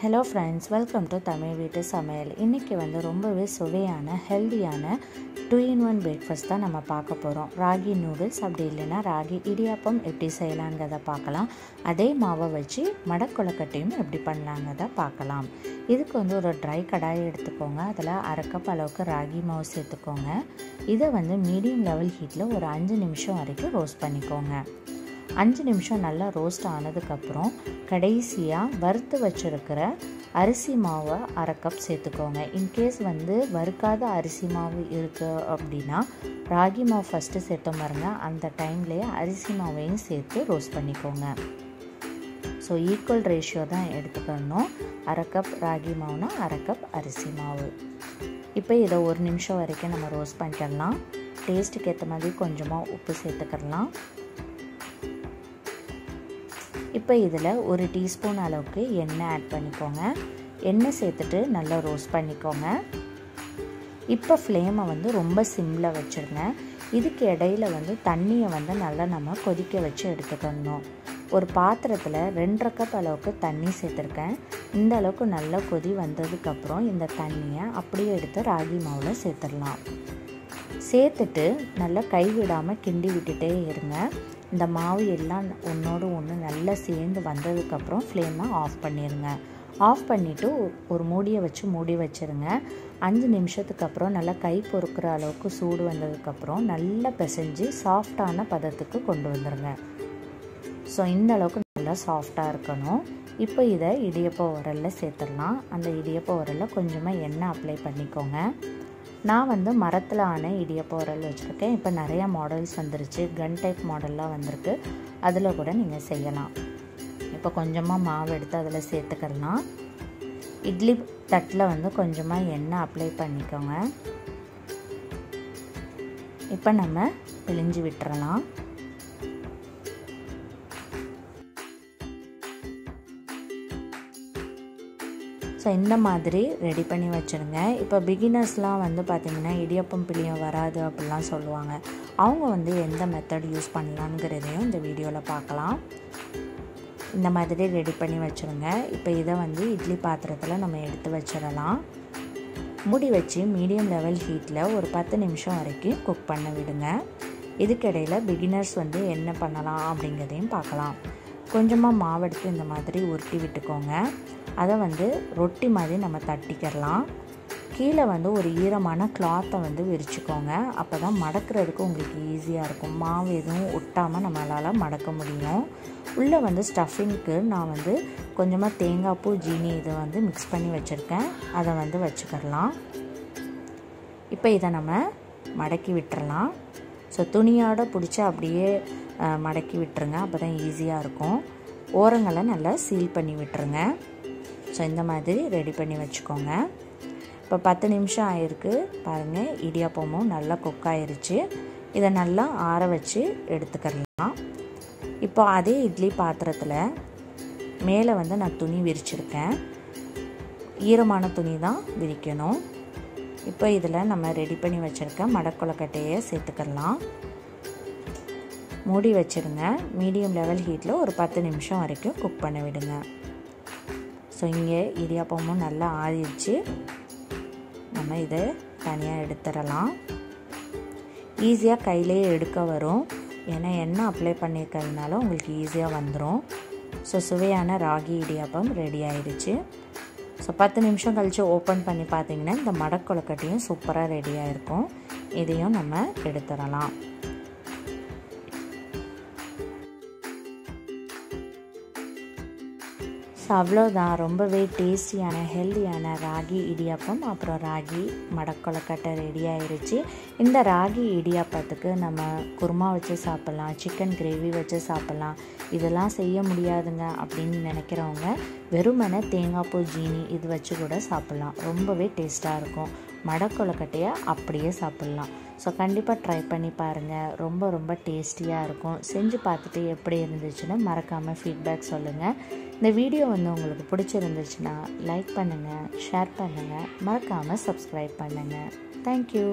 Hello friends welcome to Tamil வீட்டு சமையல் இன்றைக்கி வந்து ரொம்பவே சுவையான ஹெல்தியான டூ இன் ஒன் பிரேக்ஃபாஸ்ட் தான் நம்ம பார்க்க போகிறோம் ராகி நூடுல்ஸ் அப்படி இல்லைன்னா ராகி இடியாப்பம் எப்படி செய்யலாங்கிறத பார்க்கலாம். அதே மாவை வச்சு மடக்குளக்கட்டையும் எப்படி பண்ணலாங்கிறத பார்க்கலாம். இதுக்கு வந்து ஒரு ட்ரை கடாயை எடுத்துக்கோங்க. அதில் அரை கப் அளவுக்கு ராகி மாவு சேர்த்துக்கோங்க. இதை வந்து மீடியம் லெவல் ஹீட்டில் ஒரு அஞ்சு நிமிஷம் வரைக்கும் ரோஸ்ட் பண்ணிக்கோங்க. அஞ்சு நிமிஷம் நல்லா ரோஸ்ட் ஆனதுக்கப்புறம் கடைசியாக வறுத்து வச்சுருக்கிற அரிசி மாவை அரை கப் சேர்த்துக்கோங்க. இன்கேஸ் வந்து வறுக்காத அரிசி மாவு இருக்குது அப்படின்னா ராகி மாவு ஃபஸ்ட்டு சேர்த்த மாதிரினா அந்த டைம்லேயே அரிசி மாவையும் சேர்த்து ரோஸ்ட் பண்ணிக்கோங்க. ஸோ ஈக்குவல் ரேஷியோ தான் எடுத்துக்கணும். அரை கப் ராகி மாவுனா அரை கப் அரிசி மாவு. இப்போ இதை ஒரு நிமிஷம் வரைக்கும் நம்ம ரோஸ்ட் பண்ணிக்கலாம். டேஸ்ட்டுக்கு ஏற்ற மாதிரி கொஞ்சமாக உப்பு சேர்த்துக்கலாம். இப்போ இதில் ஒரு டீஸ்பூன் அளவுக்கு எண்ணெய் ஆட் பண்ணிக்கோங்க. எண்ணெய் சேர்த்துட்டு நல்லா ரோஸ்ட் பண்ணிக்கோங்க. இப்போ ஃப்ளேமை வந்து ரொம்ப சிம்மில் வச்சுருங்க. இதுக்கு இடையில வந்து தண்ணியை வந்து நல்லா நம்ம கொதிக்க வச்சு எடுத்துக்கணும். ஒரு பாத்திரத்தில் ரெண்டரை கப் அளவுக்கு தண்ணி சேர்த்துருக்கேன். இந்த அளவுக்கு நல்லா கொதி வந்ததுக்கப்புறம் இந்த தண்ணியை அப்படியே எடுத்து ராகி மாவில் சேர்த்துடலாம். சேர்த்துட்டு நல்லா கைவிடாமல் கிண்டி விட்டுட்டே இருங்க. இந்த மாவு எல்லாம் ஒன்றோடு ஒன்று நல்லா சேர்ந்து வந்ததுக்கப்புறம் ஃப்ளேமை ஆஃப் பண்ணிடுங்க ஆஃப் பண்ணிவிட்டு ஒரு மூடியை வச்சு மூடி வச்சுருங்க. அஞ்சு நிமிஷத்துக்கு அப்புறம் நல்லா கை பொறுக்கிற அளவுக்கு சூடு வந்ததுக்கப்புறம் நல்லா பிசைஞ்சு சாஃப்டான பதத்துக்கு கொண்டு வந்துடுங்க ஸோ இந்த அளவுக்கு நல்லா சாஃப்டாக இருக்கணும். இப்போ இதை இடியப்ப உரலில் சேர்த்துடலாம். அந்த இடியப்ப உரலில் கொஞ்சமாக எண்ணெய் அப்ளை பண்ணிக்கோங்க. நான் வந்து மரத்தில் ஆன இடியப்ப உரல் வச்சுருக்கேன். இப்போ நிறையா மாடல்ஸ் வந்துருச்சு. கன் டைப் மாடல்லாம் வந்திருக்கு. அதில் கூட நீங்கள் செய்யலாம். இப்போ கொஞ்சமாக மாவு எடுத்து அதில் சேர்த்துக்கலாம் இட்லி தட்டில் வந்து கொஞ்சமாக எண்ணெய் அப்ளை பண்ணிக்கோங்க. இப்போ நம்ம பிழிஞ்சு விட்டுறலாம். ஸோ இந்த மாதிரி ரெடி பண்ணி வச்சுருங்க. இப்போ பிகினர்ஸ்லாம் வந்து பார்த்திங்கன்னா இடியப்பம் பிள்ளையம் வராது அப்படிலாம் சொல்லுவாங்க. அவங்க வந்து எந்த மெத்தட் யூஸ் பண்ணலாங்கிறதையும் இந்த வீடியோவில் பார்க்கலாம். இந்த மாதிரி ரெடி பண்ணி வச்சுருங்க. இப்போ இதை வந்து இட்லி பாத்திரத்தில் நம்ம எடுத்து வச்சிடலாம். மூடி வச்சு மீடியம் லெவல் ஹீட்டில் ஒரு பத்து நிமிஷம் வரைக்கும் குக் பண்ண விடுங்க. இதுக்கிடையில் பிகினர்ஸ் வந்து என்ன பண்ணலாம் அப்படிங்கிறதையும் பார்க்கலாம். கொஞ்சமாக மாவெடுத்து இந்த மாதிரி உருட்டி விட்டுக்கோங்க. அதை வந்து ரொட்டி மாதிரி நம்ம தட்டிக்கிறலாம் கீழே வந்து ஒரு ஈரமான கிளாத்தை வந்து விரிச்சுக்கோங்க. அப்போ தான் மடக்கிறதுக்கு உங்களுக்கு ஈஸியாக இருக்கும். மாவு எதுவும் ஒட்டாமல் நம்மளால் மடக்க முடியும். உள்ளே வந்து ஸ்டஃபிங்க்கு நான் வந்து கொஞ்சமாக தேங்காய் பூ ஜீனி இதை வந்து மிக்ஸ் பண்ணி வச்சுருக்கேன். அதை வந்து வச்சுக்கிடலாம். இப்போ இதை நம்ம மடக்கி விட்டுறலாம். ஸோ துணியோட பிடிச்சி அப்படியே மடக்கி விட்டுருங்க. அப்போ தான் ஈஸியாக இருக்கும். ஓரங்களை நல்லா சீல் பண்ணி விட்டுருங்க. ஸோ இந்த மாதிரி ரெடி பண்ணி வச்சுக்கோங்க. இப்போ பத்து நிமிஷம் ஆயிருக்கு. பாருங்கள் இடியாப்பமும் நல்லா குக் ஆயிருச்சு. இதை நல்லா ஆற வச்சு எடுத்துக்கலாம் இப்போ அதே இட்லி பாத்திரத்தில் மேலே வந்து நான் துணி விரிச்சிருக்கேன். ஈரமான துணி தான் விரிக்கணும். இப்போ இதில் நம்ம ரெடி பண்ணி வச்சுருக்க மடக்குளக்கட்டையை சேர்த்துக்கலாம் மூடி வச்சுருங்க. மீடியம் லெவல் ஹீட்டில் ஒரு பத்து நிமிஷம் வரைக்கும் குக் பண்ண விடுங்க. ஸோ இங்கே இடியாப்பமும் நல்லா ஆறிடுச்சு. நம்ம இதை தனியாக எடுத்துடலாம். ஈஸியாக கையிலே எடுக்க வரும். ஏன்னா என்ன அப்ளை பண்ணியிருக்கிறதுனால உங்களுக்கு ஈஸியாக வந்துடும் ஸோ சுவையான ராகி இடியாப்பம் ரெடி ஆயிடுச்சு. ஸோ பத்து நிமிஷம் கழித்து ஓப்பன் பண்ணி பார்த்தீங்கன்னா இந்த மடக்குளக்கட்டையும் சூப்பராக ரெடியாக இருக்கும். இதையும் நம்ம எடுத்துடலாம். ஸோ அவ்வளோதான் ரொம்பவே டேஸ்டியான ஹெல்த்தியான ராகி இடியாப்பம் அப்புறம் ராகி மடக்கொலக்கட்டை ரெடி ஆயிடுச்சு இந்த ராகி இடியாப்பத்துக்கு நம்ம குருமா வச்சு சாப்பிட்லாம் சிக்கன் கிரேவி வச்சு சாப்பிட்லாம். இதெல்லாம் செய்ய முடியாதுங்க அப்படின்னு நினைக்கிறவங்க வெறுமனை தேங்காய் பூ ஜீனி இது வச்சு கூட சாப்பிட்லாம். ரொம்பவே டேஸ்ட்டாக இருக்கும். மடக்கொலக்கட்டையை அப்படியே சாப்பிட்லாம். ஸோ கண்டிப்பாக ட்ரை பண்ணி பாருங்கள் ரொம்ப ரொம்ப டேஸ்டியாக இருக்கும். செஞ்சு பார்த்துட்டு எப்படி இருந்துச்சுன்னு மறக்காமல் ஃபீட்பேக் சொல்லுங்கள் இந்த வீடியோ வந்து உங்களுக்கு பிடிச்சிருந்துச்சுன்னா லைக் பண்ணுங்கள் ஷேர் பண்ணுங்கள் மறக்காமல் சப்ஸ்கிரைப் பண்ணுங்கள் தேங்க்யூ